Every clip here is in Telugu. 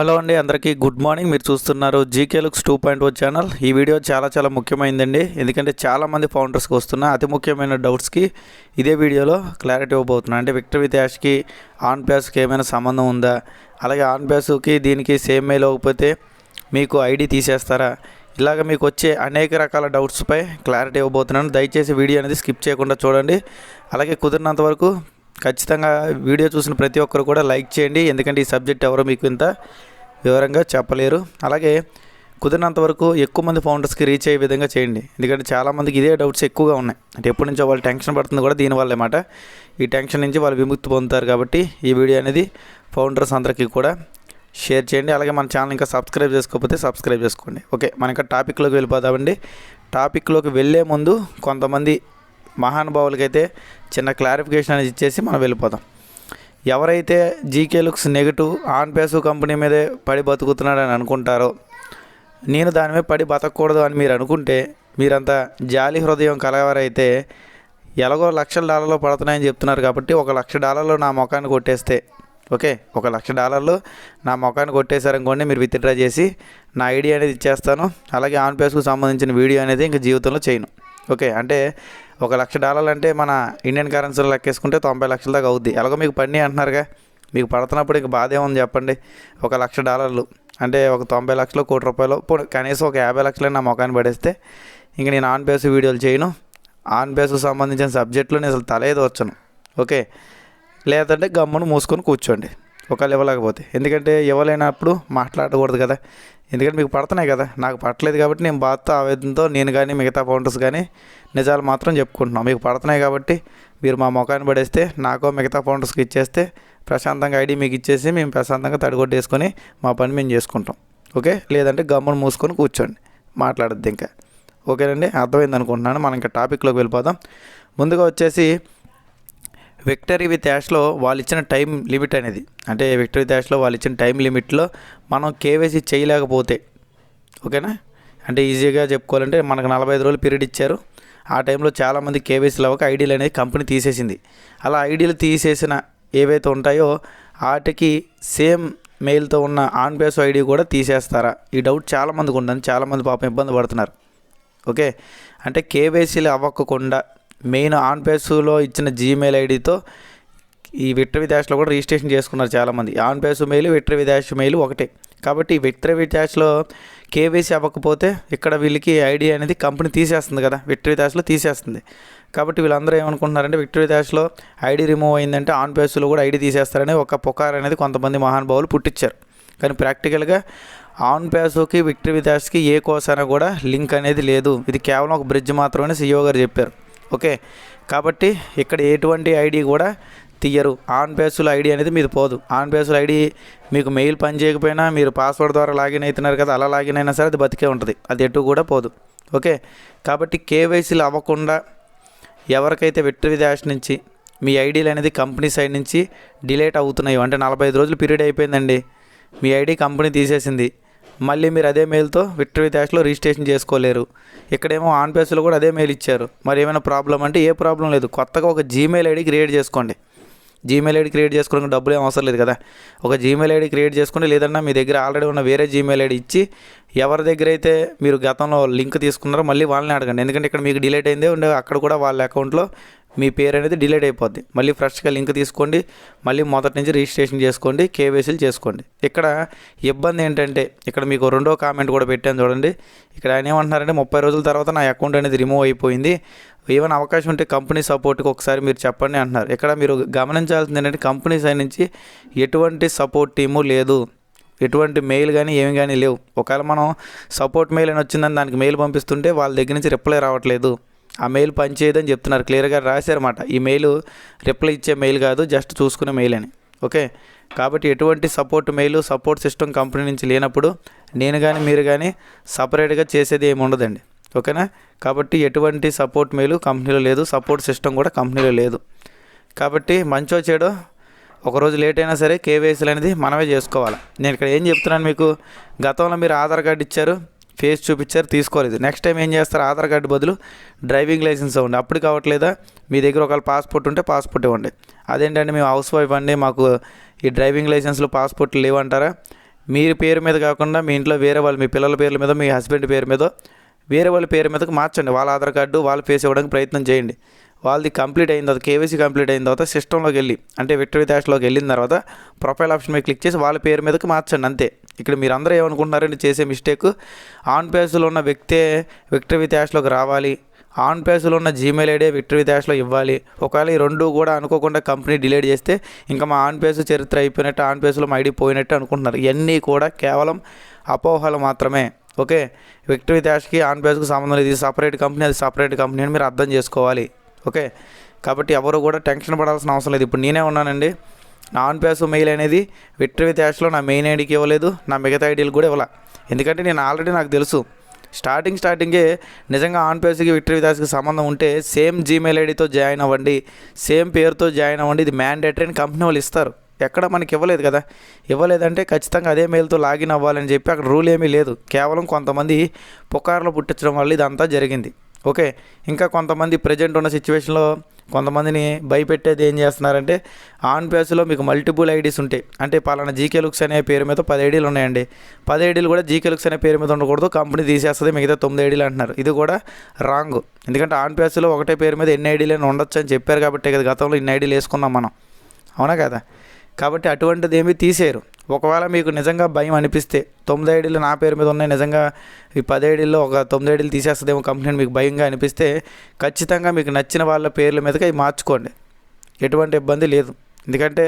హలో అండి అందరికీ గుడ్ మార్నింగ్. మీరు చూస్తున్నారు GK looks two point O channel. ఈ వీడియో చాలా చాలా ముఖ్యమైందండి. ఎందుకంటే చాలామంది ఫౌండర్స్కి వస్తున్న అతి ముఖ్యమైన డౌట్స్కి ఇదే వీడియోలో క్లారిటీ ఇవ్వబోతున్నాను అంటే విక్టర్ విత్ యాష్కి ఆన్ ప్యాస్కి ఏమైనా సంబంధం ఉందా? అలాగే ఆన్ ప్యాస్కి దీనికి సేమ్ మెయిల్ అవ్వకపోతే మీకు ఐడి తీసేస్తారా? ఇలాగ మీకు వచ్చే అనేక రకాల డౌట్స్పై క్లారిటీ ఇవ్వబోతున్నాను. దయచేసి వీడియో అనేది స్కిప్ చేయకుండా చూడండి. అలాగే కుదిరినంత వరకు ఖచ్చితంగా వీడియో చూసిన ప్రతి ఒక్కరు కూడా లైక్ చేయండి. ఎందుకంటే ఈ సబ్జెక్ట్ ఎవరో మీకు ఇంత వివరంగా చెప్పలేరు. అలాగే కుదిరినంత వరకు ఎక్కువ మంది ఫౌండర్స్కి రీచ్ అయ్యే విధంగా చేయండి. ఎందుకంటే చాలామందికి ఇదే డౌట్స్ ఎక్కువగా ఉన్నాయి. అంటే ఎప్పటి నుంచో వాళ్ళు టెన్షన్ పడుతుంది కూడా దీనివల్ల అన్నమాట ఈ టెన్షన్ నుంచి వాళ్ళు విముక్తి పొందుతారు కాబట్టి ఈ వీడియో అనేది ఫౌండర్స్ అందరికీ కూడా షేర్ చేయండి. అలాగే మన ఛానల్ ఇంకా సబ్స్క్రైబ్ చేసుకోకపోతే సబ్స్క్రైబ్ చేసుకోండి. ఓకే మన ఇంకా టాపిక్లోకి వెళ్ళిపోదామండి. టాపిక్లోకి వెళ్ళే ముందు కొంతమంది మహానుభావులకైతే చిన్న క్లారిఫికేషన్ అనేది ఇచ్చేసి మనం వెళ్ళిపోదాం ఎవరైతే GK looks negative OnPassive company మీదే పడి బతుకుతున్నాడని అనుకుంటారో నేను దాని మీద పడి బతకూడదు అని మీరు అనుకుంటే మీరంతా జాలి హృదయం కలవారైతే ఎలాగో లక్షల డాలర్లు పడుతున్నాయని చెప్తున్నారు కాబట్టి ఒక లక్ష డాలర్లు నా ముఖాన్ని కొట్టేస్తే ఓకే? ఒక లక్ష డాలర్లు నా ముఖాన్ని కొట్టేశారనుకోండి మీరు విత్డ్రా చేసి నా ఐడియా అనేది ఇచ్చేస్తాను. అలాగే ఆన్ పేస్కు సంబంధించిన వీడియో అనేది ఇంకా జీవితంలో చేయను. ఓకే అంటే ఒక లక్ష డాలర్లు అంటే మన ఇండియన్ కరెన్సీలో లెక్కేసుకుంటే తొంభై లక్షల దాకా అవుద్ది. ఎలాగో మీకు పని అంటున్నారుగా. మీకు పడుతున్నప్పుడు ఇంక బాధ ఏముంది చెప్పండి. ఒక లక్ష డాలర్లు అంటే ఒక తొంభై లక్షలు కోటి రూపాయలు కనీసం ఒక యాభై లక్షలు నా మొఖాన్ని పడేస్తే ఇంక నేను ఆన్ బేస్ వీడియోలు చేయను. ఆన్ బేస్కు సంబంధించిన సబ్జెక్టులో నేను అసలు తలేది వచ్చను ఓకే లేదంటే గమ్మును మూసుకొని కూర్చోండి. ఒకవేళ ఇవ్వలేకపోతే. ఎందుకంటే ఇవ్వలేనప్పుడు మాట్లాడకూడదు కదా. ఎందుకంటే మీకు పడుతున్నాయి కదా. నాకు పట్టలేదు కాబట్టి నేను బాధతో ఆవేదనతో నేను కానీ మిగతా ఫౌండర్స్ కానీ నిజాలు మాత్రం చెప్పుకుంటున్నాం. మీకు పడుతున్నాయి కాబట్టి మీరు మా ముఖాన్ని పడేస్తే నాకో మిగతా ఫౌండర్స్కి ఇచ్చేస్తే ప్రశాంతంగా ఐడి మీకు ఇచ్చేసి మేము ప్రశాంతంగా తడిగొట్టేసుకొని మా పని మేము చేసుకుంటాం. ఓకే? లేదంటే గమ్మును మూసుకొని కూర్చోండి. మాట్లాడద్దు ఇంకా. ఓకేనండి? అర్థమైంది అనుకుంటున్నాను మనం ఇంకా టాపిక్లోకి వెళ్ళిపోదాం. ముందుగా వచ్చేసి విక్టరీ విత్ యాష్లో వాళ్ళు ఇచ్చిన టైం లిమిట్ అనేది. అంటే విక్టరీ విత్ యాష్లో వాళ్ళు ఇచ్చిన టైం లిమిట్లో మనం కేవైసీ చేయలేకపోతే ఓకేనా? అంటే ఈజీగా చెప్పుకోవాలంటే మనకు నలభై ఐదు రోజులు పీరియడ్ ఇచ్చారు. ఆ టైంలో చాలామంది కేవైసీలు అవ్వక ఐడీలు అనేది కంపెనీ తీసేసింది. అలా ఐడీలు తీసేసిన ఏవైతే ఉంటాయో వాటికి సేమ్ మెయిల్తో ఉన్న ఆన్ బేస్ ఐడి కూడా తీసేస్తారా? ఈ డౌట్ చాలామందికి ఉంటుంది చాలామంది పాపం ఇబ్బంది పడుతున్నారు. ఓకే? అంటే కేవైసీలు అవ్వకుండా మెయిన్ ఆన్ పేసులో ఇచ్చిన జీమెయిల్ ఐడితో ఈ విక్టరీ విదాష్లో కూడా రిజిస్ట్రేషన్ చేసుకున్నారు చాలామంది. OnPassive mail Victory Dash mail ఒకటే. కాబట్టి ఈ విక్టర్ కేవైసీ అవ్వకపోతే ఇక్కడ వీళ్ళకి ఐడి అనేది కంపెనీ తీసేస్తుంది కదా. విక్టర్ విదాష్లో తీసేస్తుంది. కాబట్టి వీళ్ళందరూ ఏమనుకుంటున్నారంటే విక్టరీ విదాష్లో ఐడి రిమూవ్ అయిందంటే ఆన్ పేసులో కూడా ఐడి తీసేస్తారని ఒక పుకార్ అనేది కొంతమంది మహానుభావులు పుట్టించారు కానీ ప్రాక్టికల్గా ఆన్ పేసుకి విక్టరీ విదాస్కి ఏ కోసైనా కూడా లింక్ అనేది లేదు. ఇది కేవలం ఒక బ్రిడ్జ్ మాత్రమే సీఈఓ గారు చెప్పారు. ఓకే. కాబట్టి ఇక్కడ ఎటువంటి ఐడి కూడా తీయరు. ఆన్ బేస్లో ఐడి అనేది మీది పోదు. ఆన్ బేస్లో ఐడి మీకు మెయిల్ పని చేయకపోయినా మీరు పాస్వర్డ్ ద్వారా లాగిన్ అవుతున్నారు కదా అలా లాగిన్ అయినా సరే అది బతికే ఉంటుంది. అది ఎటు కూడా పోదు. ఓకే. కాబట్టి కేవైసీలు అవ్వకుండా ఎవరికైతే విక్టరీ డాష్ నుంచి మీ ఐడీలు అనేది కంపెనీ సైడ్ నుంచి డిలేట్ అవుతున్నాయి అంటే నలభై ఐదు రోజులు పీరియడ్ అయిపోయిందండి. మీ ఐడి కంపెనీ తీసేసింది. మళ్ళీ మీరు అదే మెయిల్తో విక్టరీ డాష్లో రిజిస్ట్రేషన్ చేసుకోలేరు. ఇక్కడేమో ఆన్ పేస్లో కూడా అదే మెయిల్ ఇచ్చారు. మరి ఏమైనా ప్రాబ్లం అంటే ఏ ప్రాబ్లం లేదు. కొత్తగా ఒక జీమెయిల్ ఐడి క్రియేట్ చేసుకోండి. జీమెయిల్ ఐడి క్రియేట్ చేసుకోవడానికి డబ్బులు ఏం అవసరం లేదు కదా. ఒక జీమెయిల్ ఐడి క్రియేట్ చేసుకోండి లేదన్నా మీ దగ్గర ఆల్రెడీ ఉన్న వేరే జీమెయిల్ ఐడి ఇచ్చి ఎవరి దగ్గర అయితే మీరు గతంలో లింక్ తీసుకున్నారో మళ్ళీ వాళ్ళని అడగండి. ఎందుకంటే ఇక్కడ మీకు డిలేట్ అయిందే ఉండే అక్కడ కూడా వాళ్ళ అకౌంట్లో మీ పేరు అనేది డిలేట్ అయిపోద్ది. మళ్ళీ ఫ్రెష్గా లింక్ తీసుకోండి. మళ్ళీ మొదటి నుంచి రిజిస్ట్రేషన్ చేసుకోండి. కేవైసీలు చేసుకోండి. ఇక్కడ ఇబ్బంది ఏంటంటే ఇక్కడ మీకు రెండో కామెంట్ కూడా పెట్టాను చూడండి. ఇక్కడ ఆయన ఏమంటున్నారంటే ముప్పై రోజుల తర్వాత నా అకౌంట్ అనేది రిమూవ్ అయిపోయింది. ఏమైనా అవకాశం ఉంటే కంపెనీ సపోర్ట్కి ఒకసారి మీరు చెప్పండి అంటున్నారు. ఇక్కడ మీరు గమనించాల్సింది ఏంటంటే కంపెనీ సైడ్ నుంచి ఎటువంటి సపోర్ట్ టీము లేదు. ఎటువంటి మెయిల్ కానీ ఏమి కానీ లేవు. ఒకవేళ మనం సపోర్ట్ మెయిల్ అని వచ్చిందని దానికి మెయిల్ పంపిస్తుంటే వాళ్ళ దగ్గర నుంచి రిప్లై రావట్లేదు. ఆ మెయిల్ పనిచేయదని చెప్తున్నారు. క్లియర్గా రాశారన్నమాట. ఈ మెయిల్ రిప్లై ఇచ్చే మెయిల్ కాదు జస్ట్ చూసుకునే మెయిల్ అని. ఓకే? కాబట్టి ఎటువంటి support mail support system company నుంచి లేనప్పుడు నేను కానీ మీరు కానీ సపరేట్గా చేసేది ఏమి ఉండదండి. ఓకేనా? కాబట్టి ఎటువంటి సపోర్ట్ మెయిల్ కంపెనీలో లేదు సపోర్ట్ సిస్టమ్ కూడా కంపెనీలో లేదు. కాబట్టి మంచో చెడో ఒకరోజు లేట్ అయినా సరే కేవైసీలు అనేది మనమే చేసుకోవాలి. నేను ఇక్కడ ఏం చెప్తున్నాను మీకు? గతంలో మీరు ఆధార్ కార్డు ఇచ్చారు ఫేస్ చూపించారు తీసుకోలేదు. నెక్స్ట్ టైం ఏం చేస్తారు? ఆధార్ కార్డు బదులు డ్రైవింగ్ లైసెన్స్ ఇవ్వండి. అప్పుడు కావట్లేదా? మీ దగ్గర ఒకవేళ పాస్పోర్ట్ ఉంటే పాస్పోర్ట్ ఇవ్వండి. అదేంటంటే మేము హౌస్ వైఫ్ అండి మాకు ఈ డ్రైవింగ్ లైసెన్స్లో పాస్పోర్ట్లు లేవంటారా? మీరు పేరు మీద కాకుండా మీ ఇంట్లో వేరే వాళ్ళు మీ పిల్లల పేర్ల మీద మీ హస్బెండ్ పేరు మీద వేరే వాళ్ళ పేరు మీదకి మార్చండి. వాళ్ళ ఆధార్ కార్డు వాళ్ళ ఫేస్ ఇవ్వడానికి ప్రయత్నం చేయండి. వాళ్ళది కంప్లీట్ అయిన తర్వాత కేవైసీ కంప్లీట్ అయిన తర్వాత సిస్టంలోకి వెళ్ళి అంటే విక్టరీ దాష్లోకి వెళ్ళిన తర్వాత ప్రొఫైల్ ఆప్షన్ మీద క్లిక్ చేసి వాళ్ళ పేరు మీదకి మార్చండి అంతే. ఇక్కడ మీరు అందరూ ఏమనుకుంటున్నారండి చేసే మిస్టేక్ ఆన్ పేజ్లో ఉన్న వ్యక్తే విక్టరీ యాష్లోకి రావాలి ఆన్ పేజ్లో ఉన్న జీమెయిల్ ఐడి విక్టరీ డాష్లో ఇవ్వాలి. ఒకవేళ ఈ రెండు కూడా అనుకోకుండా కంపెనీ డిలీట్ చేస్తే ఇంకా మా ఆన్ పేజ్ చరిత్ర అయిపోయినట్టు ఆన్ పేజ్లో మా ఐడి పోయినట్టు అనుకుంటున్నారు. ఇవన్నీ కూడా కేవలం అపోహలు మాత్రమే. ఓకే? విక్టరీ డాష్కి ఆన్ పేజ్కి సంబంధం లేదు. ఇది సపరేట్ కంపెనీ అది సపరేట్ కంపెనీ అని మీరు అర్థం చేసుకోవాలి. ఓకే? కాబట్టి ఎవరు కూడా టెన్షన్ పడాల్సిన అవసరం లేదు. ఇప్పుడు నేనే ఉన్నానండి. నా ఆన్ పేస్ మెయిల్ అనేది విక్టరీ డాష్లో నా మెయిన్ ఐడికి ఇవ్వలేదు నా మిగతా ఐడీలు కూడా ఇవ్వాల. ఎందుకంటే నేను ఆల్రెడీ నాకు తెలుసు స్టార్టింగ్ స్టార్టింగే నిజంగా ఆన్ పేస్కి విక్టరీ దాస్కి సంబంధం ఉంటే సేమ్ జీమెయిల్ ఐడితో జాయిన్ అవ్వండి సేమ్ పేరుతో జాయిన్ అవ్వండి ఇది మ్యాండేటరీ అని కంపెనీ వాళ్ళు ఇస్తారు. ఎక్కడ మనకి ఇవ్వలేదు కదా. ఇవ్వలేదంటే ఖచ్చితంగా అదే మెయిల్తో లాగిన్ అవ్వాలని చెప్పి అక్కడ రూల్ ఏమీ లేదు. కేవలం కొంతమంది పుకార్లు పుట్టించడం వల్ల ఇదంతా జరిగింది. ఓకే ఇంకా కొంతమంది ప్రజెంట్ ఉన్న సిచ్యువేషన్లో కొంతమందిని భయపెట్టేది ఏం చేస్తున్నారంటే ఆన్ ప్యాస్లో మీకు మల్టిపుల్ ఐడీస్ ఉంటాయి. అంటే పలానా జీకే లుక్స్ అనే పేరు మీద పది ఐడీలు ఉన్నాయండి. పది ఐడీలు కూడా జీకే లుక్స్ అనే పేరు మీద ఉండకూడదు కంపెనీ తీసేస్తుంది మిగతా తొమ్మిది ఐడీలు అంటున్నారు. ఇది కూడా రాంగ్ ఎందుకంటే ఆన్ పేజ్లో ఒకటే పేరు మీద ఎన్ని ఐడీలు అని ఉండొచ్చు అని చెప్పారు కాబట్టి కదా గతంలో ఇన్ని ఐడీలు వేసుకున్నాం మనం. అవునా కదా? కాబట్టి అటువంటిది ఏమీ తీసేయరు. ఒకవేళ మీకు నిజంగా భయం అనిపిస్తే తొమ్మిది ఐడీలు నా పేరు మీద ఉన్నాయి నిజంగా ఈ పది ఐడీల్లో ఒక తొమ్మిది ఐడీలు తీసేస్తుందేమో కంపెనీ మీకు భయంగా అనిపిస్తే ఖచ్చితంగా మీకు నచ్చిన వాళ్ళ పేర్ల మీదకి అవి మార్చుకోండి. ఎటువంటి ఇబ్బంది లేదు. ఎందుకంటే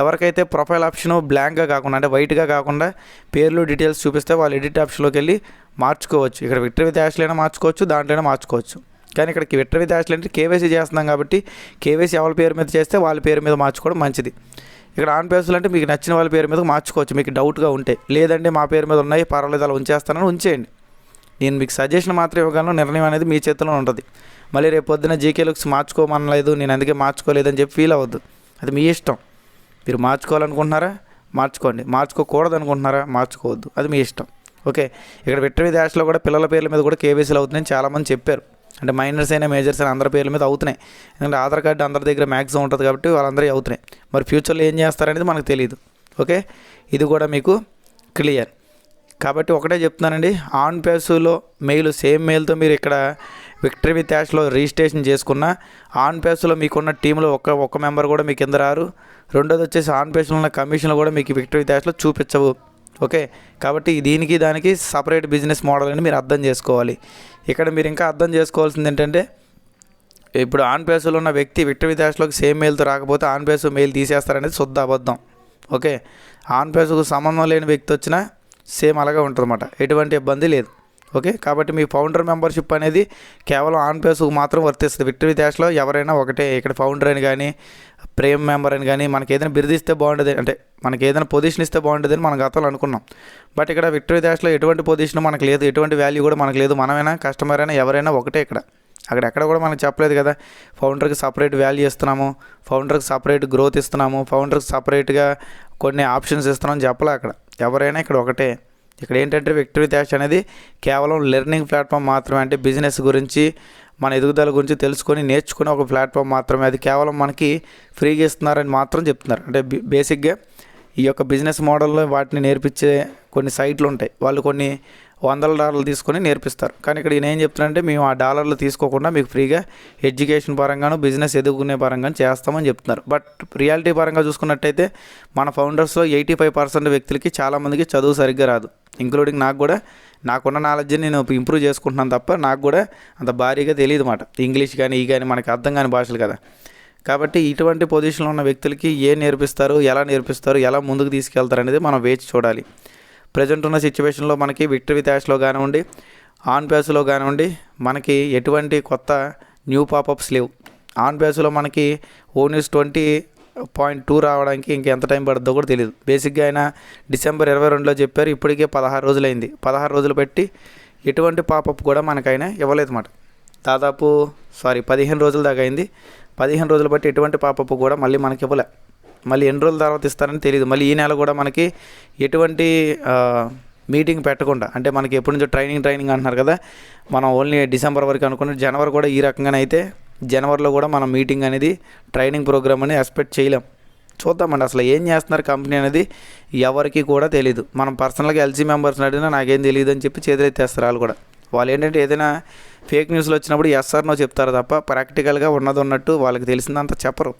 ఎవరికైతే ప్రొఫైల్ ఆప్షన్ బ్లాంక్గా కాకుండా అంటే వైట్గా కాకుండా పేర్లు డీటెయిల్స్ చూపిస్తే వాళ్ళు ఎడిట్ ఆప్షన్లోకి వెళ్ళి మార్చుకోవచ్చు. ఇక్కడ విక్టరీ విత్ యాష్లైనా మార్చుకోవచ్చు దాంట్లోనే మార్చుకోవచ్చు. కానీ ఇక్కడికి విక్టరీ విత్ యాష్లు అంటే కేవైసీ చేస్తున్నాం కాబట్టి కేవైసీ ఎవరి పేరు మీద చేస్తే వాళ్ళ పేరు మీద మార్చుకోవడం మంచిది. ఇక్కడ ఆన్ పేసులు అంటే మీకు నచ్చిన వాళ్ళ పేరు మీద మార్చుకోవచ్చు. మీకు డౌట్గా ఉంటే. లేదంటే మా పేరు మీద ఉన్నాయి పర్వాలేదు అలా ఉంచేస్తానని ఉంచేయండి. నేను మీకు సజెషన్ మాత్రం ఇవ్వగలను. నిర్ణయం అనేది మీ చేతిలో ఉంటుంది. మళ్ళీ రేపు పొద్దున జీకే లుక్స్ మార్చుకోమనలేదు. నేను అందుకే మార్చుకోలేదని చెప్పి ఫీల్ అవ్వద్దు. అది మీ ఇష్టం. మీరు మార్చుకోవాలనుకుంటున్నారా? మార్చుకోండి. మార్చుకోకూడదు అనుకుంటున్నారా మార్చుకోవద్దు. అది మీ ఇష్టం. ఓకే. ఇక్కడ విక్టరీ డాష్లో కూడా పిల్లల పేర్ల మీద కూడా కేవైసీలు అవుతుందని చాలామంది చెప్పారు. అంటే మైనర్స్ అయినా మేజర్స్ అయినా అందరి పేర్ల మీద అవుతున్నాయి. ఎందుకంటే ఆధార్ కార్డు అందరి దగ్గర మ్యాక్సిమం ఉంటుంది కాబట్టి వాళ్ళందరూ అవుతున్నాయి. మరి ఫ్యూచర్లో ఏం చేస్తారనేది మనకు తెలియదు ఓకే? ఇది కూడా మీకు క్లియర్ కాబట్టి ఒకటే చెప్తున్నానండి. ఆన్ పేసులో మెయిల్ సేమ్ మెయిల్తో మీరు ఇక్కడ విక్టరీ విత్ యాష్లో రిజిస్ట్రేషన్ చేసుకున్న ఆన్ పేసులో మీకున్న టీంలో ఒక్క ఒక్క మెంబర్ కూడా మీ కింద రారు. రెండోది వచ్చేసి ఆన్ పేసులో ఉన్న కమిషన్లు కూడా మీకు విక్టరీ విత్ యాష్లో చూపించవు. ఓకే? కాబట్టి దీనికి దానికి సపరేట్ బిజినెస్ మోడల్ అని మీరు అర్థం చేసుకోవాలి. ఇక్కడ మీరు ఇంకా అర్థం చేసుకోవాల్సింది ఏంటంటే ఇప్పుడు ఆన్ పేసులో ఉన్న వ్యక్తి విక్టరీ డాష్లోకి సేమ్ మెయిల్తో రాకపోతే ఆన్ పేసు మెయిల్ తీసేస్తారనేది శుద్ధ అబద్ధం. ఓకే? ఆన్ పేసుకు సంబంధం లేని వ్యక్తి వచ్చినా సేమ్ అలాగే ఉంటుందన్నమాట. ఎటువంటి ఇబ్బంది లేదు. ఓకే? కాబట్టి మీ ఫౌండర్ మెంబర్షిప్ అనేది కేవలం ఆన్ పేసుకు మాత్రం వర్తిస్తుంది. విక్టరీ డాష్లో ఎవరైనా ఒకటే. ఇక్కడ ఫౌండర్ అని కానీ ప్రేమ్ మెంబర్ అని కానీ మనకి ఏదైనా బిరుదిస్తే బాగుంటుంది అంటే మనకి ఏదైనా పొజిషన్ ఇస్తే బాగుంటుంది అని మనం గతంలో అనుకున్నాం. బట్ ఇక్కడ విక్టరీ డాష్లో ఎటువంటి పొజిషన్ మనకు లేదు ఎటువంటి వాల్యూ కూడా మనకు లేదు. మనమైనా కస్టమర్ అయినా ఎవరైనా ఒకటే ఇక్కడ. అక్కడ ఎక్కడ కూడా మనకు చెప్పలేదు కదా. ఫౌండర్కి సపరేట్ వాల్యూ ఇస్తున్నాము. ఫౌండర్కి సపరేట్ గ్రోత్ ఇస్తున్నాము. ఫౌండర్కి సపరేట్గా కొన్ని ఆప్షన్స్ ఇస్తున్నాం చెప్పలే అక్కడ. ఎవరైనా ఇక్కడ ఒకటే. ఇక్కడ ఏంటంటే విక్టరీ డాష్ అనేది కేవలం లెర్నింగ్ ప్లాట్ఫామ్ మాత్రమే. అంటే బిజినెస్ గురించి మన ఎదుగుదల గురించి తెలుసుకొని నేర్చుకునే ఒక ప్లాట్ఫామ్ మాత్రమే. అది కేవలం మనకి ఫ్రీగా ఇస్తున్నారని మాత్రం చెప్తున్నారు. అంటే బేసిక్గా ఈ యొక్క బిజినెస్ మోడల్లో వాటిని నేర్పించే కొన్ని సైట్లు ఉంటాయి. వాళ్ళు కొన్ని వందల డాలర్లు తీసుకొని నేర్పిస్తారు. కానీ ఇక్కడ నేను ఏం చెప్తున్నానంటే మేము ఆ డాలర్లు తీసుకోకుండా మీకు ఫ్రీగా ఎడ్యుకేషన్ పరంగాను బిజినెస్ ఎదుగుకునే పరంగాను చేస్తామని చెప్తున్నారు. బట్ రియాలిటీ పరంగా చూసుకున్నట్టయితే మన ఫౌండర్స్లో ఎయిటీ ఫైవ్ పర్సెంట్ వ్యక్తులకి చాలామందికి చదువు సరిగ్గా రాదు. ఇంక్లూడింగ్ నాకు కూడా నాకున్న నాలెడ్జ్ని నేను ఇంప్రూవ్ చేసుకుంటున్నాను తప్ప నాకు కూడా అంత భారీగా తెలియదు మాట. ఇంగ్లీష్ కానీ ఈ కానీ మనకి అర్థం కాని భాషలు కదా. కాబట్టి ఇటువంటి పొజిషన్లో ఉన్న వ్యక్తులకి ఏం నేర్పిస్తారు ఎలా నేర్పిస్తారు ఎలా ముందుకు తీసుకెళ్తారు అనేది మనం వేచి చూడాలి. ప్రజెంట్ ఉన్న సిచ్యువేషన్లో మనకి విక్టరీ విత్ యాష్లో కానివ్వండి ఆన్ పేస్లో కానివ్వండి మనకి ఎటువంటి కొత్త న్యూ పాపప్స్ లేవు. ఆన్ పేస్లో మనకి ఓన్యూస్ ట్వంటీ పాయింట్ టూ రావడానికి ఇంకెంత టైం పడుతుందో కూడా తెలియదు బేసిక్గా ఆయన డిసెంబర్ ఇరవై రెండులో చెప్పారు ఇప్పటికే పదహారు రోజులైంది. పదహారు రోజులు పెట్టి ఎటువంటి పాపప్ కూడా మనకైనా ఇవ్వలేదు మాట దాదాపు సారీ పదిహేను రోజుల దాకా అయింది. పదిహేను రోజులు బట్టి ఎటువంటి పాపపు కూడా మళ్ళీ మనకి ఇవ్వలే. మళ్ళీ ఎన్ని రోజుల తర్వాత ఇస్తారని తెలియదు మళ్ళీ ఈ నెల కూడా మనకి ఎటువంటి మీటింగ్ పెట్టకుండా అంటే మనకి ఎప్పటి నుంచో ట్రైనింగ్ ట్రైనింగ్ అంటున్నారు కదా మనం ఓన్లీ డిసెంబర్ వరకు అనుకున్న జనవరి కూడా ఈ రకంగానే అయితే జనవరిలో కూడా మనం మీటింగ్ అనేది ట్రైనింగ్ ప్రోగ్రామ్ అని ఎక్స్పెక్ట్ చేయలేం. చూద్దామండి అసలు ఏం చేస్తున్నారు కంపెనీ అనేది ఎవరికి కూడా తెలియదు మనం పర్సనల్గా ఎల్సీ మెంబర్స్ని అడిగినా నాకేం తెలియదు అని చెప్పి చేతులెత్తేస్తారు వాళ్ళు కూడా. వాళ్ళు ఏంటంటే ఏదైనా ఫేక్ న్యూస్లు వచ్చినప్పుడు ఎస్ఆర్నో చెప్తారు తప్ప ప్రాక్టికల్గా ఉన్నది ఉన్నట్టు వాళ్ళకి తెలిసిందంత చెప్పరు.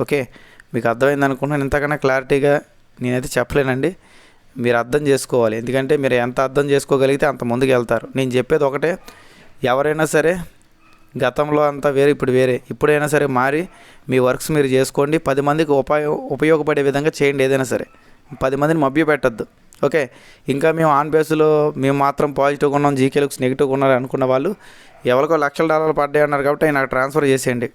ఓకే? మీకు అర్థమైంది అనుకుంటున్నాను. ఇంతకన్నా క్లారిటీగా నేనైతే చెప్పలేనండి. మీరు అర్థం చేసుకోవాలి. ఎందుకంటే మీరు ఎంత అర్థం చేసుకోగలిగితే అంత ముందుకు వెళ్తారు. నేను చెప్పేది ఒకటే. ఎవరైనా సరే గతంలో అంతా వేరే ఇప్పుడు వేరే. ఇప్పుడైనా సరే మారి మీ వర్క్స్ మీరు చేసుకోండి. పది మందికి ఉపయోగ ఉపయోగపడే విధంగా చేయండి ఏదైనా సరే. పది మందిని మభ్య పెట్టద్దు ఓకే. ఇంకా మేము ఆన్ బేస్లో మేము మాత్రం పాజిటివ్గా ఉన్నాం జీకే నెగిటివ్గా ఉన్నారు అనుకున్న వాళ్ళు ఎవరికో లక్షల డాలర్లు పడ్డాయి అన్నారు కాబట్టి నాకు ట్రాన్స్ఫర్ చేసేయండి.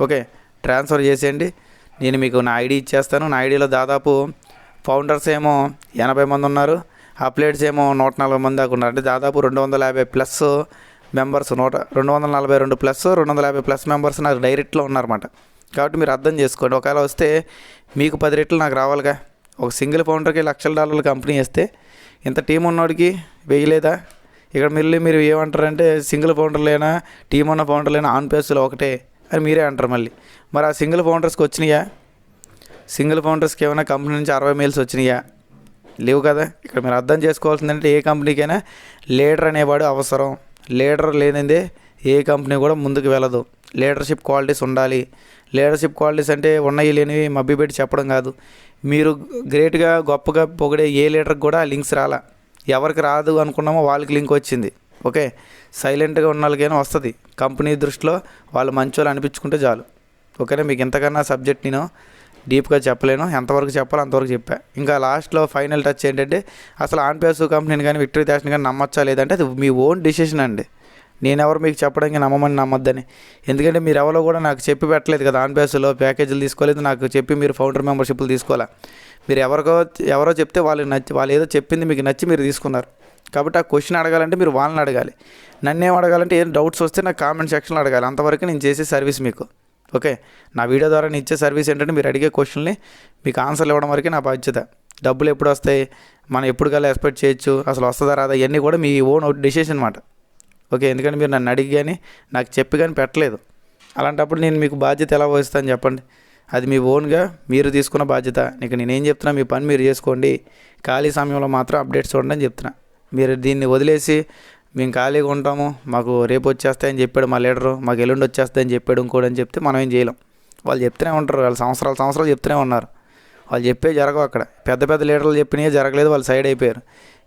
ఓకే. ట్రాన్స్ఫర్ చేసేయండి. నేను మీకు నా ఐడి ఇచ్చేస్తాను. నా ఐడిలో దాదాపు ఫౌండర్స్ ఏమో ఎనభై మంది ఉన్నారు. అప్లేట్స్ ఏమో నూట నలభై మంది దాకా ఉన్నారు. అంటే దాదాపు రెండు వందల యాభై ప్లస్ మెంబర్స్ నూట రెండు వందల నలభై రెండు ప్లస్ రెండు వందల యాభై ప్లస్ మెంబర్స్ నాకు డైరెక్ట్లో ఉన్నారన్నమాట. కాబట్టి మీరు అర్థం చేసుకోండి. ఒకవేళ వస్తే మీకు పది రెట్లు నాకు రావాలిగా. ఒక సింగిల్ ఫౌండర్కి లక్షల డాలర్ల కంపెనీ వేస్తే ఇంత టీం ఉన్నోడికి వేయలేదా ఇక్కడ మళ్ళీ మీరు ఏమంటారంటే సింగిల్ ఫౌండర్లేనా టీం ఉన్న ఫౌండర్లేనా ఆన్ పేస్లో ఒకటే అని మీరే అంటారు మళ్ళీ. మరి ఆ సింగిల్ ఫౌండర్స్కి వచ్చినాయా? సింగిల్ ఫౌండర్స్కి ఏమైనా కంపెనీ నుంచి అరవై మెయిల్స్ వచ్చినాయా? లేవు కదా? ఇక్కడ మీరు అర్థం చేసుకోవాల్సిందంటే ఏ కంపెనీకైనా లీడర్ అనేవాడు అవసరం. లీడర్ లేనిదే ఏ కంపెనీ కూడా ముందుకు వెళ్ళదు. లీడర్షిప్ క్వాలిటీస్ ఉండాలి. లీడర్షిప్ క్వాలిటీస్ అంటే ఉన్నాయి లేనివి మభ్యపెట్టి చెప్పడం కాదు. మీరు గ్రేట్గా గొప్పగా పొగిడే ఏ లీడర్కి కూడా లింక్స్ రాలా. ఎవరికి రాదు అనుకున్నామో వాళ్ళకి లింక్ వచ్చింది. ఓకే? సైలెంట్గా ఉన్న వాళ్ళకైనా వస్తుంది. కంపెనీ దృష్టిలో వాళ్ళు మంచోళ్ళు అనిపించుకుంటే చాలు. ఓకేనా? మీకు ఇంతకన్నా సబ్జెక్ట్ నేను డీప్గా చెప్పలేను. ఎంతవరకు చెప్పాలో అంతవరకు చెప్పా. ఇంకా లాస్ట్లో ఫైనల్ టచ్ ఏంటంటే అసలు ఆన్ పేస్ కంపెనీని కానీ విక్టరీ దాష్ని కానీ నమ్మచ్చా లేదంటే అది మీ ఓన్ డిసిషన్ అండి. నేను ఎవరు మీకు చెప్పడానికి నమ్మమని నమ్మద్దని. ఎందుకంటే మీరు ఎవరో కూడా నాకు చెప్పి పెట్టలేదు కదా ఆన్ బేస్లో ప్యాకేజీలు తీసుకోలేదు నాకు చెప్పి మీరు ఫౌండర్ మెంబర్షిప్లు తీసుకోవాలా. మీరు ఎవరికో ఎవరో చెప్తే వాళ్ళకి నచ్చి వాళ్ళు ఏదో చెప్పింది మీకు నచ్చి మీరు తీసుకున్నారు. కాబట్టి ఆ క్వశ్చన్ అడగాలంటే మీరు వాళ్ళని అడగాలి. నన్ను ఏం అడగాలంటే ఏం డౌట్స్ వస్తే నాకు కామెంట్ సెక్షన్లో అడగాలి. అంతవరకు నేను చేసే సర్వీస్ మీకు. ఓకే? నా వీడియో ద్వారా నేను ఇచ్చే సర్వీస్ ఏంటంటే మీరు అడిగే క్వశ్చన్ని మీకు ఆన్సర్లు ఇవ్వడం వరకే నా బాధ్యత. డబ్బులు ఎప్పుడు వస్తాయి? మనం ఎప్పుడు కల్లా ఎక్స్పెక్ట్ చేయొచ్చు? అసలు వస్తుందా రాదా? ఇవన్నీ కూడా మీ ఓన్ డెసిషన్ అనమాట ఓకే ఎందుకంటే మీరు నన్ను అడిగి కానీ నాకు చెప్పి కానీ పెట్టలేదు. అలాంటప్పుడు నేను మీకు బాధ్యత ఎలా వహిస్తాను చెప్పండి. అది మీ ఓన్గా మీరు తీసుకున్న బాధ్యత. నీకు నేనేం చెప్తున్నా మీ పని మీరు చేసుకోండి. ఖాళీ సమయంలో మాత్రం అప్డేట్స్ చూడండి అని చెప్తున్నా. మీరు దీన్ని వదిలేసి మేము ఖాళీగా ఉంటాము మాకు రేపు వచ్చేస్తాయని చెప్పాడు మా లీడరు మాకు ఎల్లుండి వచ్చేస్తాయని చెప్పాడు ఇంకోటి అని చెప్తే మనం ఏం చేయలేం. వాళ్ళు చెప్తూనే ఉంటారు వాళ్ళు సంవత్సరాలు సంవత్సరాలు చెప్తూనే ఉన్నారు. వాళ్ళు చెప్పే జరగవు అక్కడ. పెద్ద పెద్ద లీడర్లు చెప్పినవి జరగలేదు వాళ్ళు సైడ్ అయిపోయారు.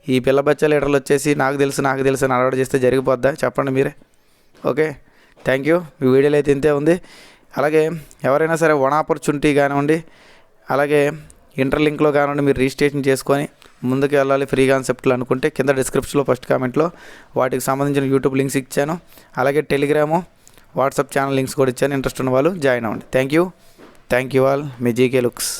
ఈ పిల్ల బచ్చ లీడర్లు వచ్చేసి నాకు తెలుసు నాకు తెలుసు అని అలవాటు చేస్తే జరిగిపోద్దా? చెప్పండి మీరే. Okay thank you. మీ వీడియోలో అయితే ఇంతే ఉంది. అలాగే ఎవరైనా సరే వన్ ఆపర్చునిటీ కానివ్వండి అలాగే ఇంటర్లింక్లో కానివ్వండి మీరు రిజిస్ట్రేషన్ చేసుకొని ముందుకు వెళ్ళాలి ఫ్రీ కాన్సెప్ట్లు అనుకుంటే కింద డిస్క్రిప్షన్లో ఫస్ట్ కామెంట్లో వాటికి సంబంధించిన యూట్యూబ్ లింక్స్ ఇచ్చాను. అలాగే టెలిగ్రాము వాట్సాప్ ఛానల్ లింక్స్ కూడా ఇచ్చాను. ఇంట్రెస్ట్ ఉన్న వాళ్ళు జాయిన్ అవ్వండి. Thank you. Thank you all. Me GK looks.